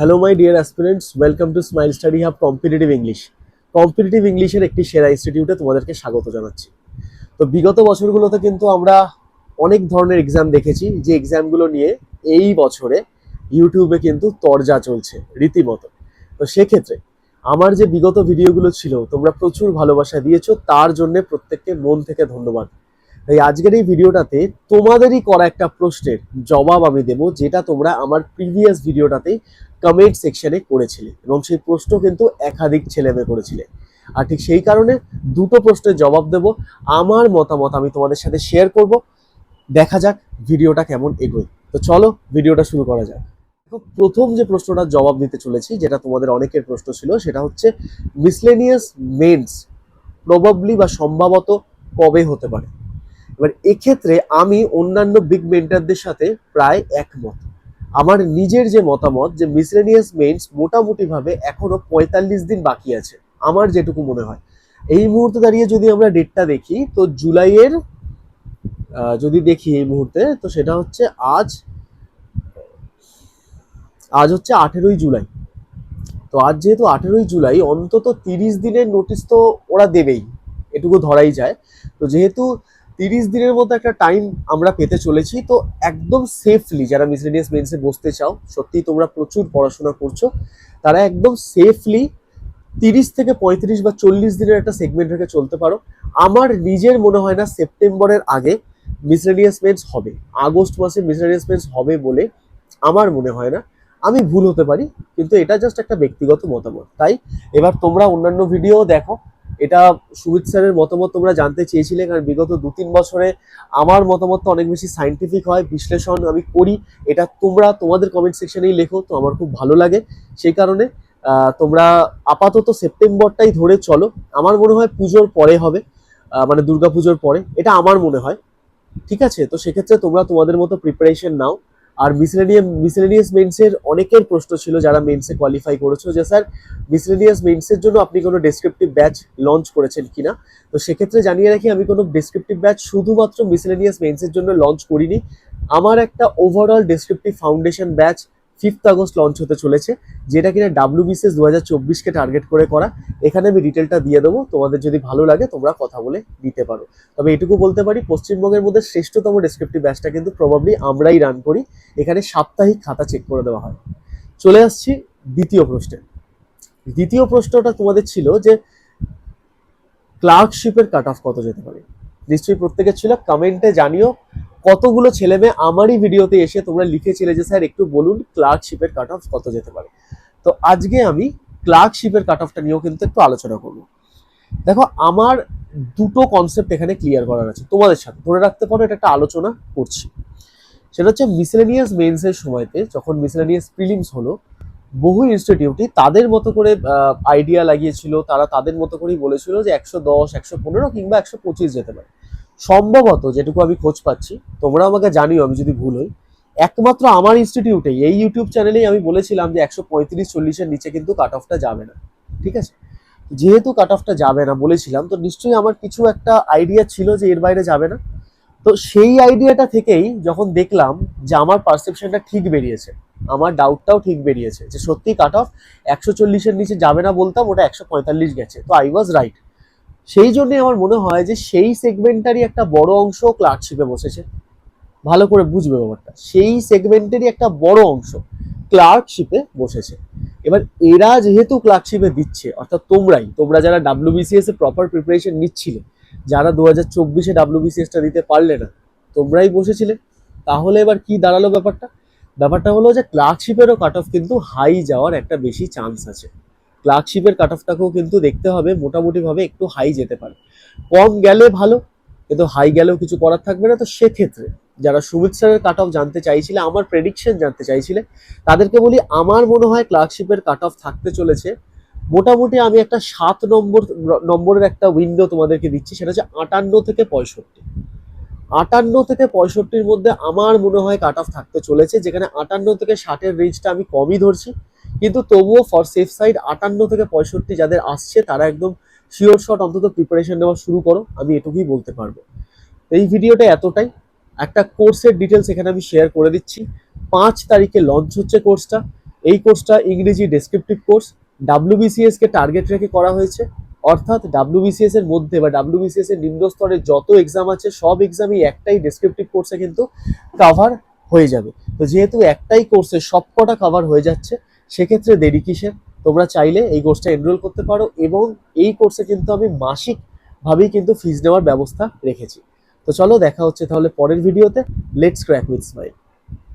Hello my dear aspirants welcome to Smile Study Hub competitive English competitive ইংলিশের একটি সেরা ইনস্টিটিউটে তোমাদেরকে স্বাগত জানাচ্ছি। তো বিগত বছরগুলোতে কিন্তু আমরা অনেক ধরনের এক্সাম দেখেছি, যে এক্সামগুলো নিয়ে এই বছরে ইউটিউবে কিন্তু তরজা চলছে, রীতিমতো। তো সেক্ষেত্রে আমার যে বিগত ভিডিওগুলো ছিল, তোমরা প্রচুর ভালোবাসা দিয়েছ, তার জন্য প্রত্যেককে মন থেকে ধন্যবাদ। তাই আজকের এই ভিডিওটাতে তোমাদেরই করা একটা প্রশ্নের জবাব আমি দেবো, যেটা তোমরা আমার প্রিভিয়াস ভিডিওটাতে কমেন্ট সেকশনে করেছিলে এবং সেই প্রশ্ন কিন্তু একাধিক ছেলে মেয়ে করেছিলে। আর ঠিক সেই কারণে দুটো প্রশ্নের জবাব দেব, আমার মতামত আমি তোমাদের সাথে শেয়ার করব। দেখা যাক ভিডিওটা কেমন এগোয়। তো চলো ভিডিওটা শুরু করা যাক। প্রথম যে প্রশ্নটার জবাব দিতে চলেছি, যেটা তোমাদের অনেকের প্রশ্ন ছিল, সেটা হচ্ছে মিসলেনিয়াস মেন্স প্রবাবলি বা সম্ভবত কবে হতে পারে? এবার এক্ষেত্রে আমি অন্যান্য বিগ মেন্টারদের সাথে প্রায় একমত। আমার নিজের যে মতামত যে মিসলেনিয়াস মেন্স মোটামুটিভাবে এখনও পঁয়তাল্লিশ দিন বাকি আছে, আমার যেটুকু মনে হয়। এই মুহূর্তে দাঁড়িয়ে যদি আমরা ডেটটা দেখি, তো জুলাইয়ের যদি দেখি এই মুহূর্তে, তো সেটা হচ্ছে আজ আজ হচ্ছে আঠেরোই জুলাই। তো আজ যেহেতু আঠেরোই জুলাই, অন্তত তিরিশ দিনের নোটিশ তো ওরা দেবেই, এটুকু ধরাই যায়। তো যেহেতু তিরিশ দিনের মতো একটা টাইম আমরা পেতে চলেছি, তো একদম সেফলি যারা মিসলেনিয়াস মেন্সে বসতে চাও সত্যি তোমরা প্রচুর পড়াশোনা করছ, তারা একদম সেফলি তিরিশ থেকে পঁয়ত্রিশ বা চল্লিশ দিনের একটা সেগমেন্ট রেখে চলতে পারো। আমার নিজের মনে হয় না সেপ্টেম্বরের আগে মিসলেনিয়াস মেন্স হবে, আগস্ট মাসে মিসলেনিয়াস মেন্স হবে বলে আমার মনে হয় না। আমি ভুল হতে পারি, কিন্তু এটা জাস্ট একটা ব্যক্তিগত মতামত। তাই এবার তোমরা অন্যান্য ভিডিও দেখো এটা সুমিত স্যারের মতামত তোমরা জানতে চেয়েছিলে, কারণ বিগত দু তিন বছরে আমার মতামত অনেক বেশি সাইন্টিফিক হয়, বিশ্লেষণ আমি করি, এটা তোমরা তোমাদের কমেন্ট সেকশনেই লেখো, তো আমার খুব ভালো লাগে। সেই কারণে তোমরা আপাতত সেপ্টেম্বরটাই ধরে চলো। আমার মনে হয় পুজোর পরে হবে মানে দুর্গা পুজোর পরে, এটা আমার মনে হয়। ঠিক আছে? তো সেক্ষেত্রে তোমরা তোমাদের মতো প্রিপারেশন নাও। আর মিসলেনিয়াম মিসলেনিয়াস মেন্সের অনেকের প্রশ্ন ছিল যারা মেন্সে কোয়ালিফাই করেছ যে, স্যার মিসলেনিয়াস মেন্সের জন্য আপনি কোনো ডেসক্রিপটিভ ব্যাচ লঞ্চ করেছেন কিনা? তো সেক্ষেত্রে জানিয়ে রাখি, আমি কোনো ডেসক্রিপটিভ ব্যাচ শুধুমাত্র মিসলেনিয়াস মেন্সের জন্য লঞ্চ করিনি। আমার একটা overall descriptive foundation batch fifth August launch হতে চলেছে, যেটা কিনা ডাব্লিউবিসিএস দু হাজার চব্বিশকে টার্গেট করে করা। এখানে আমি ডিটেলটা দিয়ে দেবো, তোমাদের যদি ভালো লাগে তোমরা কথা বলে নিতে পারো। তবে এটুকু বলতে পারি, পশ্চিমবঙ্গের মধ্যে শ্রেষ্ঠতম ডেসক্রিপটিভ ব্যাচটা কিন্তু প্রবাবলি আমরাই রান করি। এখানে সাপ্তাহিক খাতা চেক করে দেওয়া হয়। চলে আসছি দ্বিতীয় প্রশ্নে। দ্বিতীয় প্রশ্নটা তোমাদের ছিল যে ক্লার্কশিপের কাট অফ কত যেতে পারে? নিশ্চয়ই প্রত্যেকের ছিল কমেন্টে জানিও। কতগুলো ছেলে মেয়ে আমারই ভিডিওতে এসে তোমরা লিখেছিলে যে, স্যার, একটু বলুন ক্লার্কশিপের কাট অফ কত যেতে পারে? তো আজকে আমি ক্লার্কশিপের কাট অফটা নিয়েও কিন্তু একটু আলোচনা করব। দেখো, আমার দুটো কনসেপ্ট এখানে ক্লিয়ার করার আছে। তোমাদের সাথে ধরে রাখতে পারো, এটা একটা আলোচনা করছি। সেটা হচ্ছে মিসলেনিয়াস মেন্সের সময়তে যখন মিসলেনিয়াস প্রিলিমস হলো, বহু ইনস্টিটিউটই তাদের মতো করে আইডিয়া লাগিয়েছিল, তারা তাদের মতো করেই বলেছিল যে, একশো দশ, একশো পনেরো কিংবা একশো পঁচিশ যেতে পারে। সম্ভবত যেটুকু আমি খোঁজ পাচ্ছি, তোমরা আমাকে জানিও, আমি যদি ভুল হই। একমাত্র আমার ইনস্টিটিউটে এই ইউটিউব চ্যানেলেই আমি বলেছিলাম যে একশো পঁয়ত্রিশ চল্লিশের নিচে কিন্তু কাট অফটা যাবে না। ঠিক আছে? যেহেতু কাট অফটা যাবে না বলেছিলাম, তো নিশ্চয়ই আমার কিছু একটা আইডিয়া ছিল যে এর বাইরে যাবে না। তো সেই আইডিয়াটা থেকেই যখন দেখলাম যে আমার পারসেপশনটা ঠিক বেরিয়েছে, আমার ডাউটটাও ঠিক বেরিয়েছে, যে সত্যি কাট অফ একশো চল্লিশের নিচে যাবে না বলতাম, ওটা একশো পঁয়তাল্লিশ গেছে। তো আই ওয়াজ রাইট সেই জন্যে আমার মনে হয় যে সেই সেগমেন্টারই একটা বড় অংশ ক্লার্কশিপে বসেছে। ভালো করে বুঝবে ব্যাপারটা। সেই সেগমেন্টেরই একটা বড় অংশ ক্লার্কশিপে বসেছে। এবার এরা যেহেতু ক্লার্কশিপে দিচ্ছে, অর্থাৎ তোমরাই, তোমরা যারা ডাব্লিউবিসিএস এ প্রপার প্রিপারেশন নিচ্ছিলে, যারা দু হাজার চব্বিশে ডাব্লিউবিসিএসটা দিতে পারলে না, তোমরাই বসেছিলে। তাহলে এবার কি দাঁড়াল ব্যাপারটা? ব্যাপারটা হলো যে ক্লার্কশিপেরও কাট অফ কিন্তু হাই যাওয়ার একটা বেশি চান্স আছে। ক্লার্কশিপের কাট অফটাকেও কিন্তু দেখতে হবে, মোটামুটিভাবে একটু হাই যেতে পারে। কম গেলে ভালো, কিন্তু হাই গেলেও কিছু করার থাকবে না। তো সেক্ষেত্রে যারা সুমিত স্যারের কাট অফ জানতে চাইছিলে, আমার প্রেডিকশন জানতে চাইছিলে, তাদেরকে বলি, আমার মনে হয় ক্লার্কশিপের কাট অফ থাকতে চলেছে। মোটামুটি আমি একটা সাত নম্বর, নম্বরের একটা উইন্ডো তোমাদেরকে দিচ্ছি, সেটা হচ্ছে আটান্ন থেকে পঁয়ষট্টি। আটান্ন থেকে পঁয়ষট্টির মধ্যে আমার মনে হয় কাট অফ থাকতে চলেছে, যেখানে আটান্ন থেকে ষাটের রেঞ্জটা আমি কমই ধরছি। কিন্তু তবুও ফর সেফ সাইড আটান্ন থেকে পঁয়ষট্টি যাদের আসছে, তারা একদম শিওর শট অন্তত প্রিপারেশন নেওয়া শুরু করো, আমি এটুকুই বলতে পারব। এই ভিডিওটা এতটাই। একটা কোর্সের ডিটেলস এখানে আমি শেয়ার করে দিচ্ছি। পাঁচ তারিখে লঞ্চ হচ্ছে কোর্সটা এই কোর্সটা ইংরেজি ডেসক্রিপটিভ কোর্স ডাব্লিউবিসিএস কে টার্গেট রেখে করা হয়েছে। অর্থাৎ ডাব্লিউবিসিএস এর মধ্যে বা ডাব্লিউবিসিএস এর নিম্ন স্তরের যত এক্সাম আছে, সব এক্সামই একটাই ডেসক্রিপটিভ কোর্সে কিন্তু কাভার হয়ে যাবে। তো যেহেতু একটাই কোর্সে সবকটা কাভার হয়ে যাচ্ছে সেক্ষেত্রে দেরি কিসের? তোমরা চাইলে এই কোর্সটা এনরোল করতে পারো এবং এই কোর্সে কিন্তু আমি মাসিকভাবেই কিন্তু ফিজ নেওয়ার ব্যবস্থা রেখেছি। তো চলো দেখা হচ্ছে তাহলে পরের ভিডিওতে লেটস ক্র্যাক উইথ স্মাইল